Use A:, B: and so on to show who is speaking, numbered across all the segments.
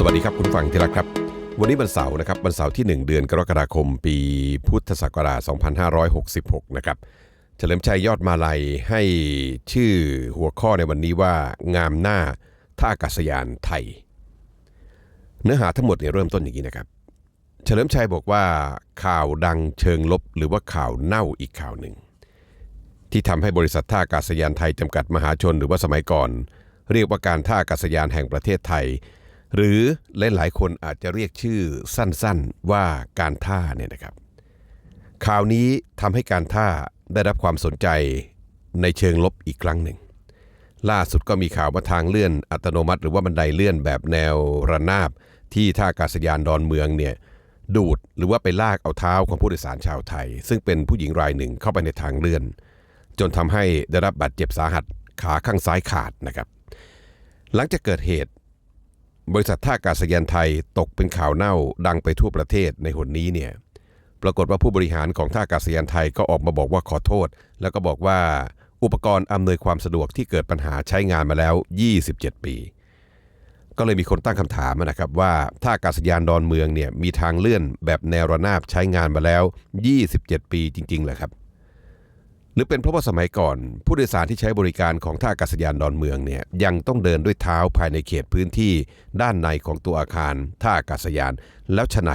A: สวัสดีครับคุณฟังที่รักครับ วันนี้วันเสาร์นะครับวันเสาร์ที่ 1 เดือนกรกฎาคม ปีพุทธศักราช 2566 นะครับเฉลิมชัยยอดมาลัยให้ชื่อหัวข้อในวันนี้ว่างามหน้าท่าอากาศยานไทย เนื้อหาทั้งหมดเนี่ยเริ่มต้นอย่างนี้นะครับ เฉลิมชัยบอกว่าข่าวดังเชิงลบ หรือว่าข่าวเน่าอีกข่าวหนึ่ง ที่ทำให้บริษัทท่าอากาศยานไทยจำกัดมหาชนหรือว่าสมัยก่อน เรียกว่าการท่าอากาศยานแห่งประเทศไทย หรือหลายๆ คนอาจจะเรียกชื่อสั้นๆว่าการท่าเนี่ยนะครับ ข่าวนี้ทำให้การท่าได้รับความสนใจในเชิงลบอีกครั้งหนึ่ง ล่าสุดก็มีข่าวว่าทางเลื่อนอัตโนมัติ หรือว่าบันไดเลื่อนแบบแนวระนาบ ที่ท่าอากาศยานดอนเมืองเนี่ยดูดหรือว่าไปลากเอาเท้าของผู้โดยสารชาวไทย ซึ่งเป็นผู้หญิงรายหนึ่งเข้าไปในทางเลื่อน จนทำให้ได้รับบาดเจ็บสาหัสขาข้างซ้ายขาดนะครับ หลังจากเกิดเหตุ บริษัทท่าอากาศยานไทยตกเป็นข่าวเน่าดังไปทั่วประเทศในหนนี้เนี่ยปรากฏว่าผู้บริหารของท่าอากาศยานไทยก็ออกมาบอกว่าขอโทษ แล้วก็บอกว่าอุปกรณ์อำนวยความสะดวกที่เกิดปัญหาใช้งานมาแล้ว 27 ปี ก็เลยมีคนตั้งคำถามนะครับว่าท่าอากาศยานดอนเมืองเนี่ยมีทางเลื่อนแบบแนวระนาบใช้งานมาแล้ว 27 ปีจริงๆเหรอครับ รือเป็นเพราะว่าสมัยก่อน ผู้โดยสารที่ใช้บริการของท่าอากาศยานดอนเมืองเนี่ยยังต้องเดินด้วยเท้าภายในเขตพื้นที่ ด้านในของตัวอาคารท่าอากาศยาน แล้วฉไหน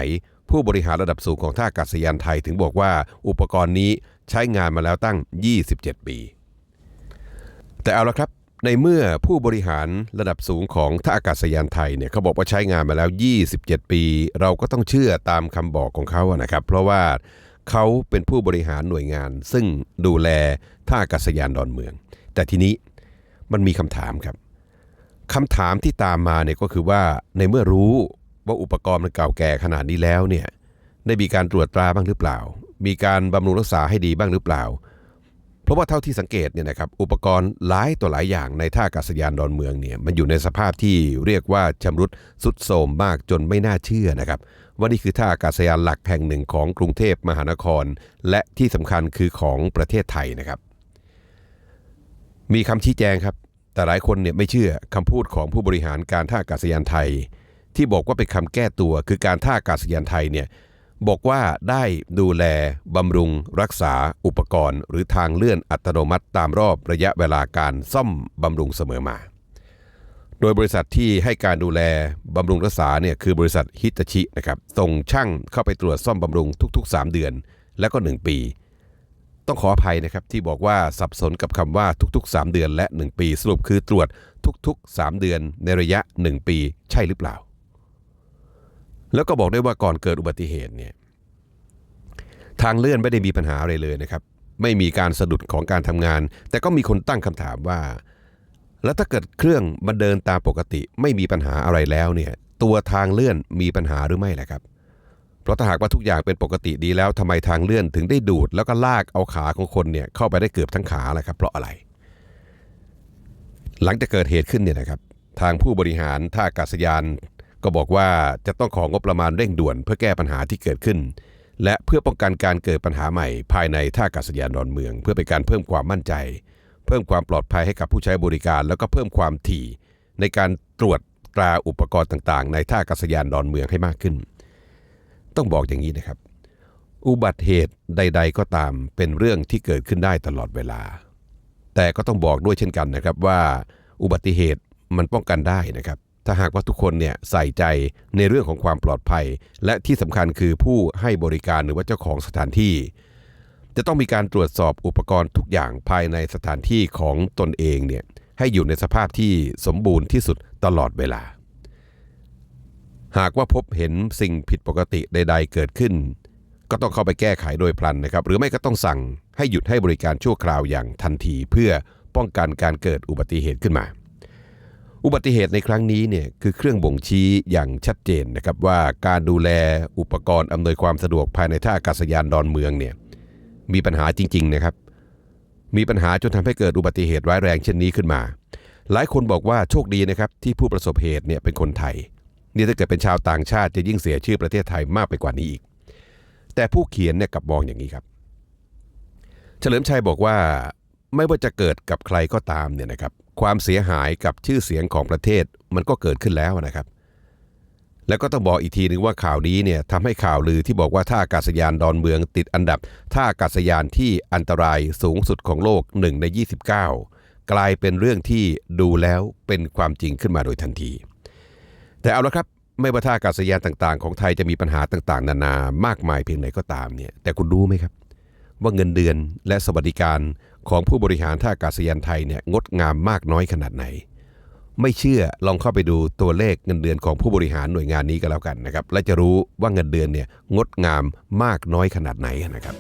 A: ผู้บริหารระดับสูงของท่าอากาศยานไทยถึงบอกว่าอุปกรณ์นี้ใช้งานมาแล้วตั้ง 27 ปี แต่เอาละครับในเมื่อผู้บริหารระดับสูงของท่าอากาศยานไทยเนี่ยเขาบอกว่าใช้งานมาแล้ว 27 ปี เราก็ต้องเชื่อตามคำบอกของเขานะครับ เพราะว่า เขาเป็นผู้บริหารหน่วยงาน ซึ่งดูแลท่าอากาศยานดอนเมือง แต่ทีนี้มันมีคำถามครับคำถามที่ตามมาเนี่ยก็คือว่าในเมื่อรู้ว่าอุปกรณ์มันเก่าแก่ขนาดนี้แล้วเนี่ยได้มีการตรวจตราบ้างหรือเปล่า มีการบำรุงรักษาให้ดีบ้างหรือเปล่า เพราะว่าเท่าที่สังเกตเนี่ยนะครับอุปกรณ์หลายต่อหลายอย่างในท่าอากาศยานดอนเมืองเนี่ยมันอยู่ในสภาพที่เรียกว่าชำรุดสุดโทรมมากจนไม่น่าเชื่อนะครับว่านี่คือท่าอากาศยานหลักแห่งหนึ่งของกรุงเทพมหานคร และที่สำคัญคือของประเทศไทยนะครับ มีคำชี้แจงครับ แต่หลายคนเนี่ยไม่เชื่อคำพูดของผู้บริหารการท่าอากาศยานไทย ที่บอกว่าเป็นคำแก้ตัวคือการท่าอากาศยานไทยเนี่ย บอกว่าได้ดูแลบำรุงรักษาอุปกรณ์ หรือทางเลื่อนอัตโนมัติตามรอบระยะเวลาการซ่อมบำรุงเสมอมา โดยบริษัทที่ให้การดูแลบำรุงรักษาเนี่ยคือบริษัทฮิตาชินะครับส่งช่างเข้าไปตรวจซ่อมบำรุงทุก ๆ 3 เดือน และก็ 1 ปี ต้องขออภัยนะครับที่บอกว่าสับสนกับคำว่าทุก ๆ 3 เดือนและ 1 ปี สรุปคือตรวจทุก ๆ 3 เดือนในระยะ 1 ปี ใช่หรือเปล่า แล้วก็บอกได้ว่าก่อนเกิดอุบัติเหตุเนี่ยทางเลื่อนไม่ได้มีปัญหาอะไรเลยนะครับ ไม่มีการสะดุดของการทำงาน แต่ก็มีคนตั้งคำถามว่า แล้วถ้าเกิดเครื่องมันเดินตามปกติ ไม่มีปัญหาอะไรแล้วเนี่ยตัวทางเลื่อนมีปัญหาหรือไม่ล่ะครับ เพราะถ้าหากว่าทุกอย่างเป็นปกติดีแล้วทำไมทางเลื่อนถึงได้ดูด แล้วก็ลากเอาขาของคนเนี่ยเข้าไปได้เกือบทั้งขาล่ะครับ เพราะอะไร หลังจากเกิดเหตุขึ้นเนี่ยนะครับ ทางผู้บริหารท่าอากาศยาน ก็บอกว่าจะต้องของงบประมาณเร่งด่วนเพื่อแก้ปัญหาที่เกิดขึ้น และเพื่อป้องกันการเกิดปัญหาใหม่ภายในท่าอากาศยานดอนเมือง เพื่อเป็นการเพิ่มความมั่นใจ เพิ่มความปลอดภัยให้กับผู้ใช้บริการ แล้วก็เพิ่มความถี่ ในการตรวจตราอุปกรณ์ต่างๆ ในท่าอากาศยานดอนเมืองให้มากขึ้น ต้องบอกอย่างนี้นะครับ อุบัติเหตุใด ๆ ก็ตามเป็นเรื่องที่เกิดขึ้นได้ตลอดเวลา แต่ก็ต้องบอกด้วยเช่นกันนะครับว่า อุบัติเหตุมันป้องกันได้นะครับ ถ้าหากว่าทุกคนเนี่ยใส่ใจในเรื่องของความปลอดภัย และที่สำคัญคือผู้ให้บริการหรือว่าเจ้าของสถานที่ จะต้องมีการตรวจสอบอุปกรณ์ทุกอย่างภายในสถานที่ของตนเองเนี่ยให้อยู่ในสภาพที่สมบูรณ์ที่สุดตลอดเวลา หากว่าพบเห็นสิ่งผิดปกติใด ๆ เกิดขึ้น ก็ต้องเข้าไปแก้ไขโดยพลันนะครับ หรือไม่ก็ต้องสั่งให้หยุดให้บริการชั่วคราวอย่างทันที เพื่อป้องกันการเกิดอุบัติเหตุขึ้นมา อุบัติเหตุในครั้งนี้เนี่ยคือเครื่องบ่งชี้อย่างชัดเจนนะครับว่าการดูแลอุปกรณ์อำนวยความสะดวกภายในท่าอากาศยานดอนเมืองเนี่ยมีปัญหาจริง ๆนะครับ มีปัญหาจนทำให้เกิดอุบัติเหตุร้ายแรงเช่นนี้ขึ้นมา หลายคนบอกว่าโชคดีนะครับที่ผู้ประสบเหตุเนี่ยเป็นคนไทย นี่ถ้าเกิดเป็นชาวต่างชาติจะยิ่งเสียชื่อประเทศไทยมากไปกว่านี้อีก แต่ผู้เขียนเนี่ยกลับมองอย่างนี้ครับ เฉลิมชัยบอกว่า ไม่ว่าจะเกิดกับใครก็ตามเนี่ยนะครับ ความเสียหายกับชื่อเสียงของประเทศมันก็เกิดขึ้นแล้วนะครับ แล้วก็ต้องบอกอีกทีนึงว่าข่าวนี้เนี่ยทำให้ข่าวลือที่บอกว่าท่าอากาศยานดอนเมืองติดอันดับท่าอากาศยานที่อันตรายสูงสุดของโลก1ใน 29 กลายเป็นเรื่องที่ดูแล้วเป็นความจริงขึ้นมาโดยทันที แต่เอาละครับไม่ว่าท่าอากาศยานต่างๆ ของไทยจะมีปัญหาต่างๆ นานามากมายเพียงไหนก็ตามเนี่ยแต่คุณรู้ไหมครับ ว่าเงินเดือนและสวัสดิการ ของผู้บริหารท่าอากาศยานไทยเนี่ยงดงามมากน้อยขนาดไหน ไม่เชื่อลองเข้าไปดูตัวเลขเงินเดือนของผู้บริหารหน่วยงานนี้ก็แล้วกันนะครับ และจะรู้ว่าเงินเดือนเนี่ยงดงามมากน้อยขนาดไหนนะครับ